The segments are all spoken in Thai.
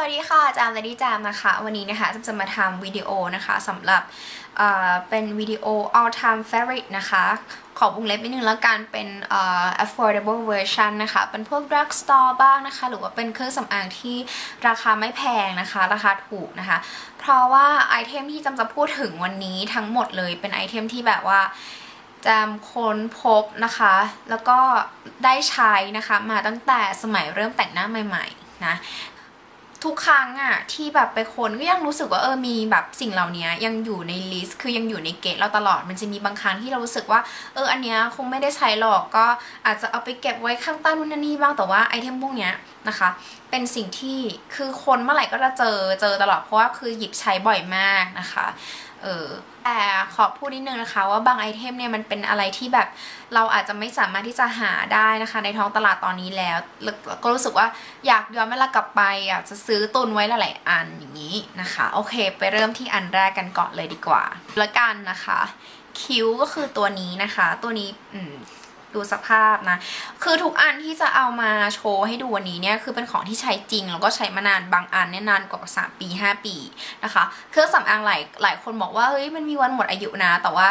วัสดีค่ะจามเลดี้จามนะคะ วันนี้นะคะจะจะมาทำวิดีโอนะคะสำหรับเอ่อเป็นวิดีโอ all time favorite นะคะ ขอวงเล็บนิดนึงแล้วกันเป็นเอ่อ affordable version นะคะ เป็นพวก drug store บ้างนะคะ หรือว่าเป็นเครื่องสำอางที่ราคาไม่แพงนะคะ ราคาถูกนะคะ เพราะว่าไอเทมที่จำจะพูดถึงวันนี้ทั้งหมดเลยเป็นไอเทมที่แบบว่าจำค้นพบนะคะ แล้วก็ได้ใช้นะคะมาตั้งแต่สมัยเริ่มแต่งหน้าใหม่ ๆนะ ทุกครั้งอะที่แบบไปค้นก็ยังรู้สึกว่าเออมีแบบสิ่งเหล่านี้ยังอยู่ในลิสต์คือยังอยู่ในเกตเราตลอดมันจะมีบางครั้งที่เรารู้สึกว่าเอออันเนี้ยคงไม่ได้ใช้หรอกก็อาจจะเอาไปเก็บไว้ข้างใต้นู่นนั่นนี่บ้างแต่ว่าไอเทมพวกเนี้ยนะคะ เป็นสิ่งที่คือคนเมื่อไหร่ก็จะเจอเจอตลอดเพราะว่าคือหยิบใช้บ่อยมากนะคะ เออแต่ขอพูดนิดนึงนะคะว่าบางไอเทมเนี่ยมันเป็นอะไรที่แบบเราอาจจะไม่สามารถที่จะหาได้นะคะ ในท้องตลาดตอนนี้แล้วแล้วก็รู้สึกว่าอยากย้อนเวลากลับไปอยากจะซื้อตุนไว้หลายๆอันอย่างนี้นะคะ โอเค ไปเริ่มที่อันแรกกันก่อนเลยดีกว่าแล้วกันนะคะ คิ้วก็คือตัวนี้นะคะ ตัวนี้อืม ดูสภาพนะ คือทุกอันที่จะเอามาโชว์ให้ดูวันนี้เนี่ย คือเป็นของที่ใช้จริง แล้วก็ใช้มานานบางอันเนี่ยนานกว่า 3 ปี 5 ปีนะคะ เครื่องสำอางหลายหลายคนบอกว่าเฮ้ยมันมีวันหมดอายุนะ แต่ว่า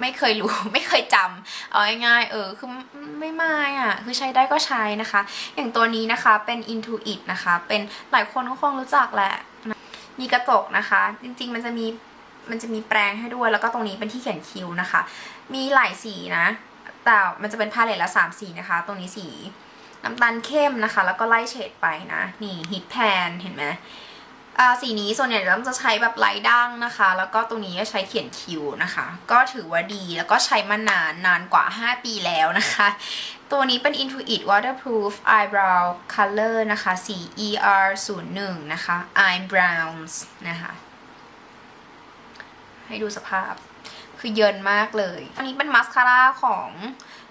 ไม่เคยรู้ไม่เคยจำเอาง่ายๆเออคือไม่ไม่อะคือใช้ได้ก็ใช้นะคะ อย่างตัวนี้นะคะเป็น Intuit นะคะ เป็นหลายคนก็คงรู้จักแหละมีกระจกนะคะ จริงๆมันจะมีมันจะมีแปรงให้ด้วย แล้วก็ตรงนี้เป็นที่เขียนคิ้วนะคะ มีหลายสีนะ แต่มันจะเป็นพาเลตละ3สีนะคะ ตรงนี้สีน้ำตาลเข้มนะคะ แล้วก็ไล่เฉดไปนะ นี่ฮิตแพนเห็นไหมอ่าสีนี้ส่วนใหญ่เราจะใช้แบบไลท์ดั้งนะคะ แล้วก็ตรงนี้ก็ใช้เขียนคิวนะคะ ก็ถือว่าดีแล้วก็ใช้มานานนานกว่า 5 ปีแล้วนะคะ ตัวนี้เป็น Intuit Waterproof Eyebrow Color นะคะสี ER 0 1นะคะ Eyebrows นะคะ ให้ดูสภาพ คือเยินมากเลย อันนี้เป็นมาสคาร่าของ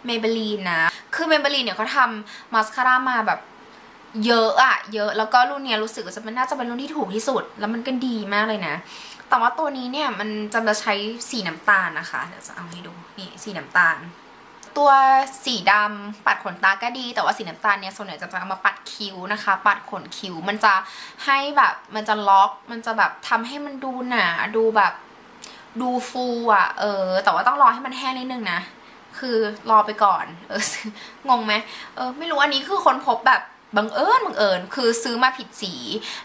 Maybelline นะ คือ Maybelline เนี่ยเขาทำมาสคาร่ามาแบบเยอะอะเยอะแล้วก็รุ่นเนี้ยรู้สึกว่าจะเป็นน่าจะเป็นรุ่นที่ถูกที่สุด แล้วมันก็ดีมากเลยนะ แต่ว่าตัวนี้เนี่ยมันจะใช้สีน้ำตาลนะคะเดี๋ยวจะเอาให้ดูนี่สีน้ำตาล ตัวสีดำปัดขนตาก็ดี แต่ว่าสีน้ำตาลเนี่ยส่วนใหญ่จะเอามาปัดคิ้วนะคะ ปัดขนคิ้วมันจะให้แบบมันจะล็อก มันจะแบบทำให้มันดูหนาดูแบบ ดูฟูอะ เออ แต่ว่าต้องรอให้มันแห้งนิดนึงนะ คือรอไปก่อน เออ งงไหมเออ ไม่รู้อันนี้คือคนพบแบบบังเอิญบังเอิญคือซื้อมาผิดสี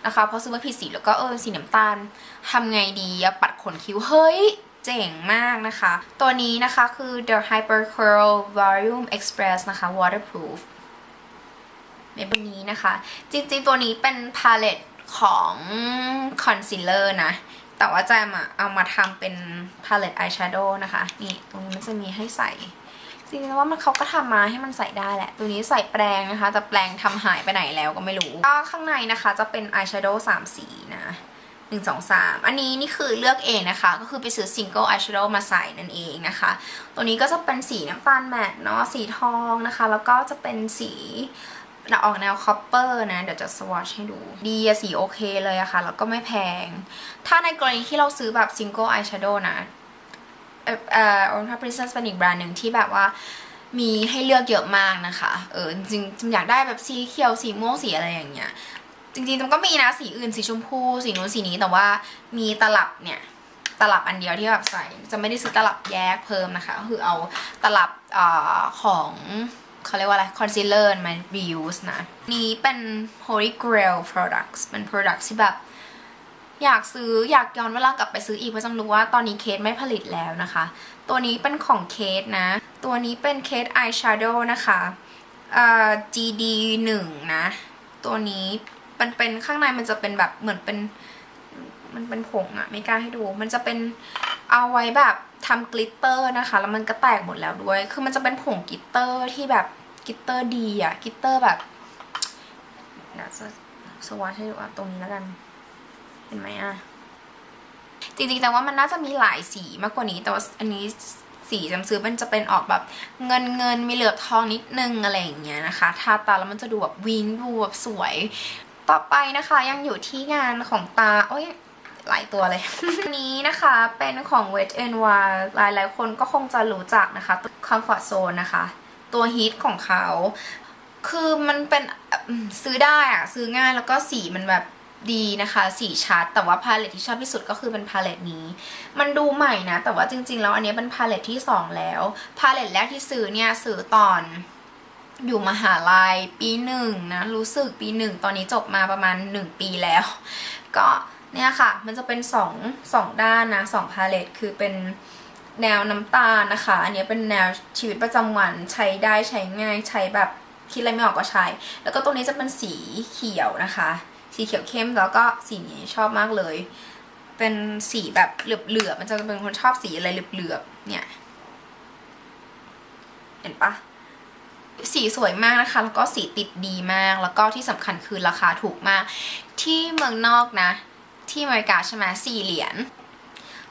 นะคะเพราะซื้อมาผิดสีแล้วก็เออสีน้ำตาลทำไงดีปัดขนคิ้วเฮ้ยเจ๋งมากนะคะ ตัวนี้นะคะคือ The Hyper Curl Volume Express นะคะ waterproof ในบนนี้นะคะ จริงๆตัวนี้เป็นพาเลตของคอนซีลเลอร์นะ แต่ว่าแจมอะเอามาทำเป็นพาเลตอายแชโดว์นะคะ นี่ตรงนี้มันจะมีให้ใส่จริงๆแล้วว่ามันเขาก็ทำมาให้มันใส่ได้แหละ ตัวนี้ใส่แปรงนะคะ แต่แปรงทำหายไปไหนแล้วก็ไม่รู้ ก็ข้างในนะคะจะเป็นอายแชโดว์สามสีนะหนึ่งสองสามอันนี้นี่คือเลือกเองนะคะ ก็คือไปซื้อซิงเกิลอายแชโดว์มาใส่นั่นเองนะคะ ตัวนี้ก็จะเป็นสีน้ำตาลแมทเนาะสีทองนะคะ แล้วก็จะเป็นสี ออกแนวคอปเปอร์นะ เดี๋ยวจะสวอชให้ดู ดีสีโอเคเลยอะค่ะ แล้วก็ไม่แพง ถ้าในกรณีที่เราซื้อแบบซิงเกิลอายแชโดว์นะเอ่อเอ่อ Oriental Princess เป็นอีกแบรนด์หนึ่งที่แบบว่ามีให้เลือกเยอะมากนะคะ เออจริงๆจำอยากได้แบบสีเขียวสีม่วงสีอะไรอย่างเงี้ย จริงๆจำก็มีนะสีอื่นสีชมพู สีนู้นสีนี้แต่ว่ามีตลับเนี่ยตลับอันเดียวที่แบบใส่ จะไม่ได้ซื้อตลับแยกเพิ่มนะคะ ก็คือเอาตลับอ่อของ เขาเรียกว่าอะไร concealer มา reuse นะ นี้เป็น Holy Grail products เป็น products ที่แบบ อยากซื้ออยากย้อนเวลากลับไปซื้ออีกเพราะจำรู้ว่าตอนนี้เคสไม่ผลิตแล้วนะคะ ตัวนี้เป็นของเคสนะ ตัวนี้เป็นเคสอายแชโดว์นะคะเอ่อ GD 1นะ ตัวนี้มันเป็นข้างในมันจะเป็นแบบเหมือนเป็นมันเป็นผงอะไม่กล้าให้ดู มันจะเป็นเอาไว้แบบ ทำกลิตเตอร์นะคะ แล้วมันก็แตกหมดแล้วด้วย คือมันจะเป็นผงกลิตเตอร์ที่แบบกลิตเตอร์ดีอะกลิตเตอร์แบบเดี๋ยวจะสวอชให้ดูอะตรงนี้แล้วกัน เห็นไหมอะจริงๆแต่ว่ามันน่าจะมีหลายสีมากกว่านี้ แต่ว่าอันนี้สีจำซื้อมันจะเป็นออกแบบเงินเงินมีเหลือบทองนิดนึงอะไรอย่างเงี้ยนะคะทาตาแล้วมันจะดูแบบวิงดูแบบสวย ต่อไปนะคะยังอยู่ที่งานของตาโอ้ย หลายตัวเลย อันนี้นะคะเป็นของ Wet n Wild หลายหลายคนก็คงจะรู้จักนะคะ Comfort Zone นะคะ ตัวฮิตของเขา คือมันเป็นซื้อได้อะซื้อง่ายแล้วก็สีมันแบบดีนะคะ สีชัด แต่ว่าพาเลตที่ชอบที่สุดก็คือเป็นพาเลตนี้ มันดูใหม่นะ แต่ว่าจริง ๆ แล้วอันนี้เป็นพาเลตที่สองแล้ว พาเลตแรกที่ซื้อเนี่ยซื้อตอนอยู่มหาลัยปีหนึ่งนะ รู้สึกปีหนึ่งตอนนี้จบมาประมาณหนึ่งปีแล้ว ก็ เนี่ยค่ะ มันจะเป็นสองสองด้านนะสองพาเลตคือเป็นแนวน้ำตาลนะคะ อันนี้เป็นแนวชีวิตประจำวันใช้ได้ใช้ง่ายใช้แบบคิดอะไรไม่ออกก็ใช้ แล้วก็ตรงนี้จะเป็นสีเขียวนะคะ สีเขียวเข้มแล้วก็สีนี้ชอบมากเลย เป็นสีแบบเหลือบๆมันจะเป็นคนชอบสีอะไรเหลือบๆเนี่ย เห็นปะสีสวยมากนะคะ แล้วก็สีติดดีมาก แล้วก็ที่สำคัญคือราคาถูกมาก ที่เมืองนอกนะ ที่อเมริกาใช่ไหมสี่เหรียญ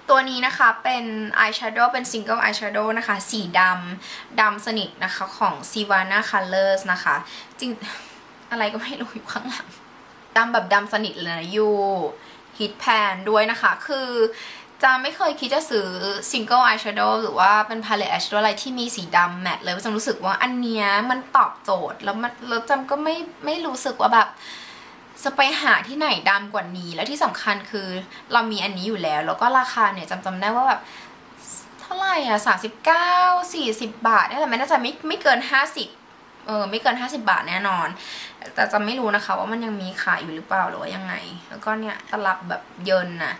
ตัวนี้นะคะเป็นอายแชโดว์เป็นซิงเกิลอายแชโดว์นะคะ สีดำดำสนิทนะคะของ Sivana Colors นะคะ จริง อะไรก็ไม่รู้อยู่ข้างหลังดำแบบดำสนิทเลยนะยูฮิตแพนด้วยนะคะ คือจะไม่เคยคิดจะซื้อซิงเกิลอายแชโดว์หรือว่าเป็นพาเลตอายแชโดว์อะไรที่มีสีดำแมทเลยเพราจำรู้สึกว่าอันเนี้ยมันตอบโจทย์แล้วมันแล้วจำก็ไม่ไม่รู้สึกว่าแบบ จะไปหาที่ไหนดำกว่านี้ แล้วที่สำคัญคือเรามีอันนี้อยู่แล้ว แล้วก็ราคาเนี่ยจำจำได้ว่าแบบเท่าไหร่อะสามสิบเก้าสี่สิบบาทนี่แหละไม่น่าจะไม่ไม่เกินห้าสิบเออไม่เกินห้าสิบาทแน่นอน แต่จะไม่รู้นะคะว่ามันยังมีขายอยู่หรือเปล่าหรือว่ายังไง แล้วก็เนี่ยตลับแบบเยินน่ะ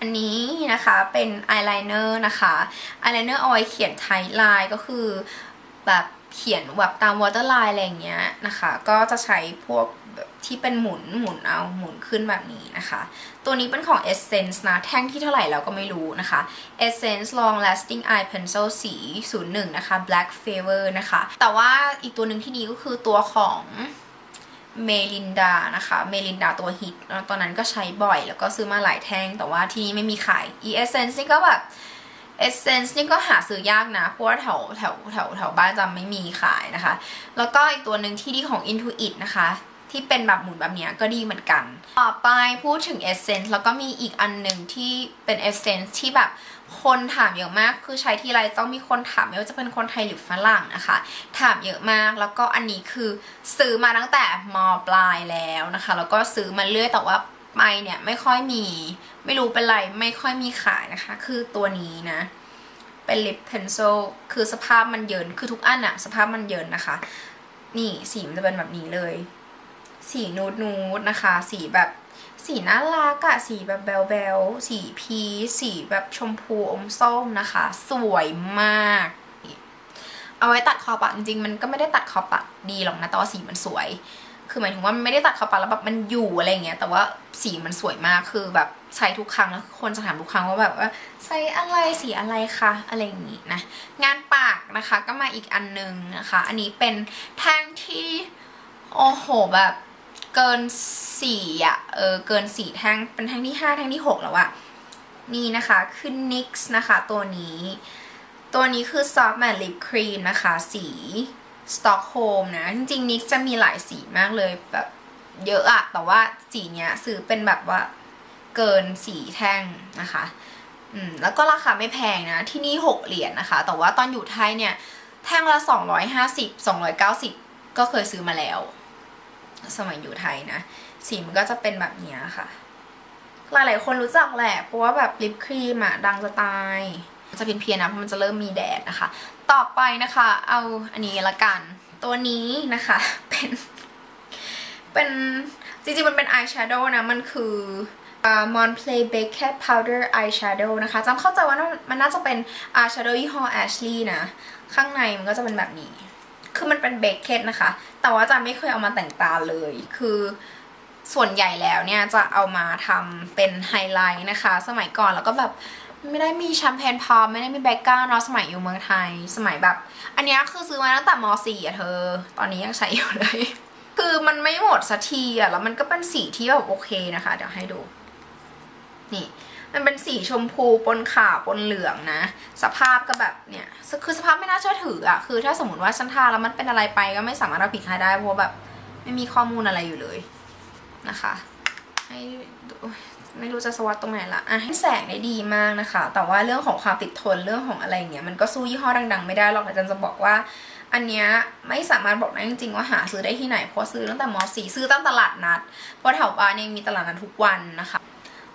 อันนี้นะคะเป็นอายไลเนอร์นะคะอายไลเนอร์เอาไว้เขียนไทไลน์ก็คือแบบ เขียนแบบตามวอเตอร์ไลน์อะไรอย่างเงี้ยนะคะ ก็จะใช้พวกที่เป็นหมุนหมุนเอาหมุนขึ้นแบบนี้นะคะ ตัวนี้เป็นของ Essence นะ แท่งที่เท่าไหร่แล้วก็ไม่รู้นะคะ Essence Long Lasting Eye Pencil สี 01 นะคะ Black Favor นะคะ แต่ว่าอีกตัวหนึ่งที่ดีก็คือตัวของเมลินดานะคะ เมลินดาตัวฮิตตอนนั้นก็ใช้บ่อย แล้วก็ซื้อมาหลายแท่ง แต่ว่าที่นี่ไม่มีขาย e Essence นี่ก็แบบ Essence นี่ก็หาซื้อยากนะ เพราะว่าแถวแถวแถวแถวบ้านจะไม่มีขายนะคะ แล้วก็อีกตัวหนึ่งที่ดีของ Intuit นะคะ ที่เป็นแบบหมุนแบบนี้ก็ดีเหมือนกัน ต่อไปพูดถึง Essence แล้วก็มีอีกอันหนึ่งที่เป็น Essence ที่แบบคนถามเยอะมาก คือใช้ที่ไรต้องมีคนถามไม่ว่าจะเป็นคนไทยหรือฝรั่งนะคะ ถามเยอะมาก แล้วก็อันนี้คือซื้อมาตั้งแต่มปลายแล้วนะคะ แล้วก็ซื้อมาเรื่อยแต่ว่าไปเนี่ยไม่ค่อยมี ไม่รู้เป็นไรไม่ค่อยมีขายนะคะ คือตัวนี้นะ เป็นลิปเพนซิลคือสภาพมันเยินคือทุกอันอะสภาพมันเยินนะคะ นี่สีมันจะเป็นแบบนี้เลย สีนูดนูดนะคะ สีแบบสีน่ารักอะสีแบบแบลเบลสีพีสีแบบชมพูอมส้มนะคะ สวยมาก เอาไว้ตัดคอปากจริงๆ มันก็ไม่ได้ตัดคอปากดีหรอกนะแต่ว่าสีมันสวย คือหมายถึงว่ามันไม่ได้ตัดคอปากแล้วแบบมันอยู่อะไรเงี้ย แต่ว่าสีมันสวยมากคือแบบใช้ทุกครั้งแล้วคนจะถามทุกครั้งว่าแบบว่าใช้อะไรสีอะไรคะอะไรอย่างงี้นะงานปากนะคะก็มาอีกอันนึงนะคะ อันนี้เป็นแท่งที่โอ้โหแบบเกินสี่อะเออเกินสี่แท่งเป็นแท่งที่ห้าแท่งที่หกแล้วอะนี่นะคะคือ NYX นะคะตัวนี้ ตัวนี้คือ Soft Matte Lip Cream นะคะ สี Stockholm นะ จริงๆ NYX จะมีหลายสีมากเลยแบบเยอะอะแต่ว่าสีเนี้ยซื้อเป็นแบบว่าเกินสีแท่งนะคะอืมแล้วก็ราคาไม่แพงนะ ที่นี่หกเหรียญนะคะ แต่ว่าตอนอยู่ไทยเนี่ย แท่งละสองร้อยห้าสิบสองร้อยเก้าสิบก็เคยซื้อมาแล้ว สมัยอยู่ไทยนะ สีมันก็จะเป็นแบบเนี้ยค่ะ หลายๆคนรู้จักแหละ เพราะว่าแบบลิปครีมอะดังจะตาย จะเพียนๆนะเพราะมันจะเริ่มมีแดดนะคะ ต่อไปนะคะ เอาอันนี้ละกัน ตัวนี้นะคะเป็นเป็นจริงๆมันเป็นอายแชโดว์นะ มันคือมอ่า Monplay Baked Powder Eyeshadow นะคะจำเข้าใจว่ามันน่าจะเป็น eyeshadow ยี่ห้อ Ashley นะ ข้างในมันก็จะเป็นแบบนี้ คือมันเป็นเบคเคทนะคะ แต่ว่าจะไม่เคยเอามาแต่งตาเลย คือ ส่วนใหญ่แล้วเนี่ยจะเอามาทำเป็นไฮไลท์นะคะ สมัยก่อนแล้วก็แบบไม่ได้มีแชมเปญพอมไม่ได้มีแบคก้าเนาะสมัยอยู่เมืองไทย สมัยแบบ อันนี้คือซื้อมาตั้งแต่ม .4 อะเธอ ตอนนี้ยังใช้อยู่เลย คือมันไม่หมดสักทีอะแล้วมันก็เป็นสีที่แบบโอเคนะคะ เดี๋ยวให้ดู นี่ มันเป็นสีชมพูปนขาวปนเหลืองนะ สภาพก็แบบเนี่ยคือสภาพไม่น่าเชื่อถืออะคือถ้าสมมติว่าฉันทาแล้วมันเป็นอะไรไปก็ไม่สามารถเอาผิดใครได้เพราะแบบ ไม่มีข้อมูลอะไรอยู่เลย นะคะ ให้ไม่รู้จะสวัสดตรงไหนละอะให้แสงได้ดีมากนะคะ แต่ว่าเรื่องของความติดทนเรื่องของอะไรเงี้ยมันก็สู้ยี่ห้อดัง ๆ ไม่ได้หรอกแต่จันจะบอกว่า อันเนี้ยไม่สามารถบอกได้จริงๆว่าหาซื้อได้ที่ไหนเพราะซื้อตั้งแต่ม .4 ซื้อตามตลาดนัดเพราะแถวบ้านเนี่ยมีตลาดนัดทุกวันนะคะ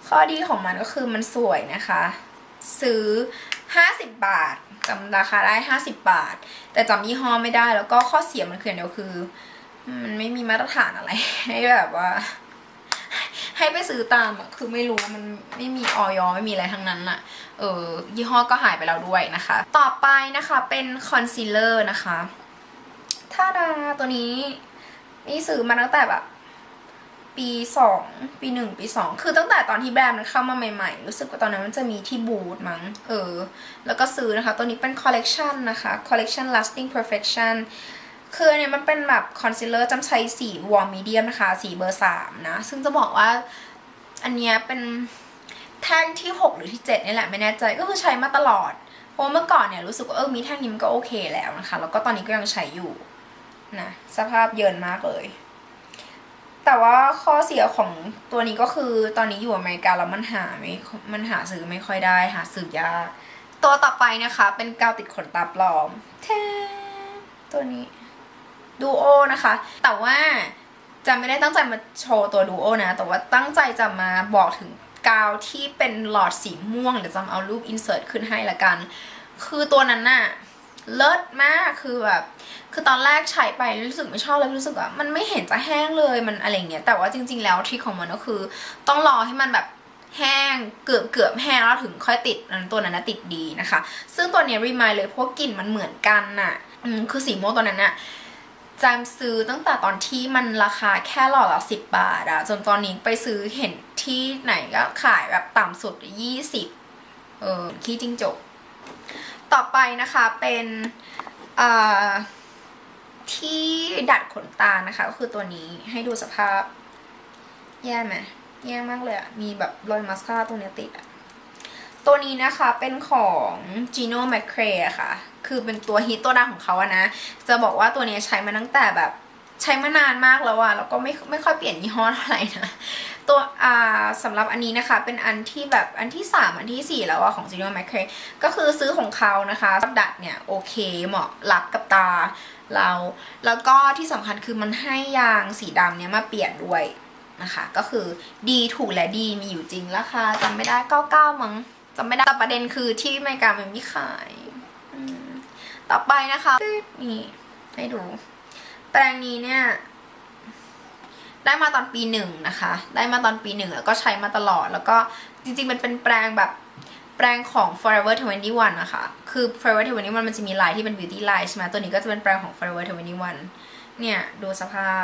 ข้อดีของมันก็คือมันสวยนะคะ ซื้อ 50 บาทจำราคาได้ 50 บาท แต่จำยี่ห้อไม่ได้แล้วก็ข้อเสียมันคืออย่างเดียวคือ มันไม่มีมาตรฐานอะไร ให้แบบว่า ให้ไปซื้อตามคือไม่รู้มันไม่มีออยไม่มีอะไรทั้งนั้นอะเออยี่ห้อก็หายไปแล้วด้วยนะคะ ต่อไปนะคะเป็นคอนซีลเลอร์นะคะท่าดาตัวนี้นี่ซื้อมาตั้งแต่แบบปีสองปีหนึ่งปีสองคือตั้งแต่ตอนที่แบรนด์มันเข้ามาใหม่ๆ รู้สึกว่าตอนนั้นมันจะมีที่บูธมั้งเออ แล้วก็ซื้อนะคะ ตัวนี้เป็นคอลเลกชันนะคะคอลเลกชัน lasting perfection คืออันเนี้ยมันเป็นแบบคอนซีลเลอร์จำใช้สีวอร์มมีเดียมนะคะ สีเบอร์สามนะ ซึ่งจะบอกว่าอันเนี้ยเป็นแท่งที่ 6 หรือที่7นี่แหละไม่แน่ใจก็คือใช้มาตลอด เพราะเมื่อก่อนเนี่ยรู้สึกว่าเออมีแท่งนี้มันก็โอเคแล้วนะคะ แล้วก็ตอนนี้ก็ยังใช้อยู่นะสภาพเยินมากเลย แต่ว่าข้อเสียของตัวนี้ก็คือตอนนี้อยู่อเมริกาแล้วมันหาไม่มันหาซื้อไม่ค่อยได้ หาซื้อยากตัวต่อไปนะคะ เป็นกาวติดขนตาปลอมแทนตัวนี้ ดูโอนะคะ แต่ว่าจะไม่ได้ตั้งใจมาโชว์ตัวดูโอนะ แต่ว่าตั้งใจจะมาบอกถึงกาวที่เป็นหลอดสีม่วงเดี๋ยวจะเอารูปอินเสิร์ตขึ้นให้ละกัน คือตัวนั้นน่ะเลิศมากคือแบบคือตอนแรกใช้ไปรู้สึกไม่ชอบเลยรู้สึกว่ามันไม่เห็นจะแห้งเลยมันอะไรเงี้ยแต่ว่าจริง ๆ แล้วทริคของมันก็คือ ต้องรอให้มันแบบแห้งเกือบเกือบแห้งแล้วถึงค่อยติดอันตัวนั้นนะติดดีนะคะ ซึ่งตัวนี้รีมายเลยเพราะกลิ่นมันเหมือนกันน่ะคือสีม่วงตัวนั้นน่ะ จำซื้อตั้งแต่ตอนที่มันราคาแค่หลอดละสิบบาทอะจนตอนนี้ไปซื้อเห็นที่ไหนก็ขายแบบต่ำสุดยี่สิบเออขี้จิ้งจก ต่อไปนะคะเป็นอ่าที่ดัดขนตานะคะ ก็คือตัวนี้ให้ดูสภาพ แย่ไหมแย่มากเลยอะมีแบบรอยมาสคาร่าตัวเนี้ยติดอะ ตัวนี้นะคะเป็นของ Gino McCrae ค่ะ คือเป็นตัวฮิตตัวดังของเขาอะนะ จะบอกว่าตัวนี้ใช้มาตั้งแต่แบบใช้มานานมากแล้วอะแล้วก็ไม่ไม่ค่อยเปลี่ยนยี่ห้อเท่าไหร่นะตัวอ่าสำหรับอันนี้นะคะเป็นอันที่แบบอันที่ 3 อันทีสี่4 แล้วอะของ Gino McCrae ก็คือซื้อของเขานะคะดัดเนี่ยโอเคเหมาะรับกับตาเรา แล้วก็ที่สำคัญคือมันให้ยางสีดำเนี้ยมาเปลี่ยนด้วยนะคะ ก็คือดีถูกและดีมีอยู่จริงราคาจำไม่ได้ 99มั้ง จำไม่ได้แต่ประเด็นคือที่อเมริกามันไม่ขายต่อไปนะคะนี่ให้ดู แปรงนี้เนี่ย ได้มาตอนปีหนึ่งนะคะ ได้มาตอนปีหนึ่งแล้วก็ใช้มาตลอด แล้วก็จริงๆมันเป็นแปรงแบบแปรงของ Forever 21นะคะ คือ Forever 21 มันจะมีลายที่เป็น beauty line ใช่ไหมตัวนี้ก็จะเป็นแปรงของ Forever 21 เนี่ย ดูสภาพ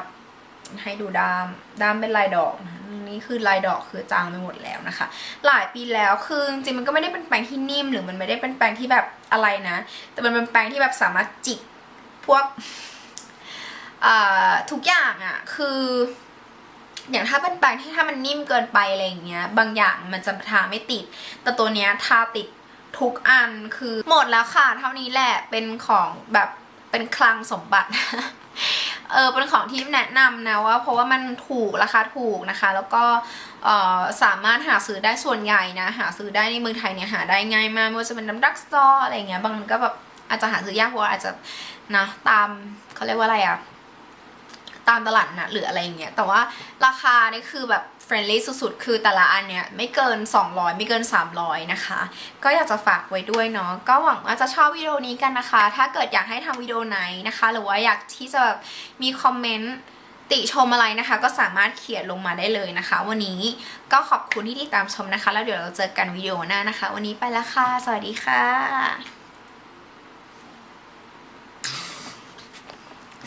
ให้ดูดามดามเป็นลายดอกนะนี่คือลายดอกคือจางไปหมดแล้วนะคะ หลายปีแล้วคือจริงมันก็ไม่ได้เป็นแปรงที่นิ่มหรือมันไม่ได้เป็นแปรงที่แบบอะไรนะ แต่มันเป็นแปรงที่แบบสามารถจิกพวกอ่าทุกอย่างอะ่ะคืออย่างถ้าเป็นแปรงที่ถ้ามันนิ่มเกินไปอะไรอย่างเงี้ย บางอย่างมันจะทาไม่ติด แต่ตัวเนี้ยทาติดทุกอันคือหมดแล้วค่ะ เท่านี้แหละเป็นของแบบเป็นคลังสมบัติ เออเป็นของที่แนะนำนะว่าเพราะว่ามันถูกราคาถูกนะคะ แล้วก็เอ่อสามารถหาซื้อได้ส่วนใหญ่นะ หาซื้อได้ในเมืองไทยเนี่ยหาได้ง่ายมากไม่ว่าจะเป็นน้ำดักสตออะไรเงี้ยบางมันก็แบบอาจจะหาซื้อยากเพราะอาจจะนะตามเขาเรียกว่าอะไรอะตามตลาดนะหรืออะไรเงี้ยแต่ว่าราคานี่คือแบบ เฟรนลี่สุดๆ คือแต่ละอันเนี่ยไม่เกิน 200 ไม่เกิน 300 นะคะ ก็อยากจะฝากไว้ด้วยเนาะก็หวังว่าจะชอบวิดีโอนี้กันนะคะ ถ้าเกิดอยากให้ทำวิดีโอไหนนะคะ หรือว่าอยากที่จะแบบมีคอมเมนต์ติชมอะไรนะคะ ก็สามารถเขียนลงมาได้เลยนะคะ วันนี้ก็ขอบคุณที่ติดตามชมนะคะ แล้วเดี๋ยวเราเจอกันวิดีโอหน้านะคะ วันนี้ไปล้วค่ะ สวัสดีค่ะ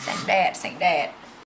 แสงแดดแสงแดด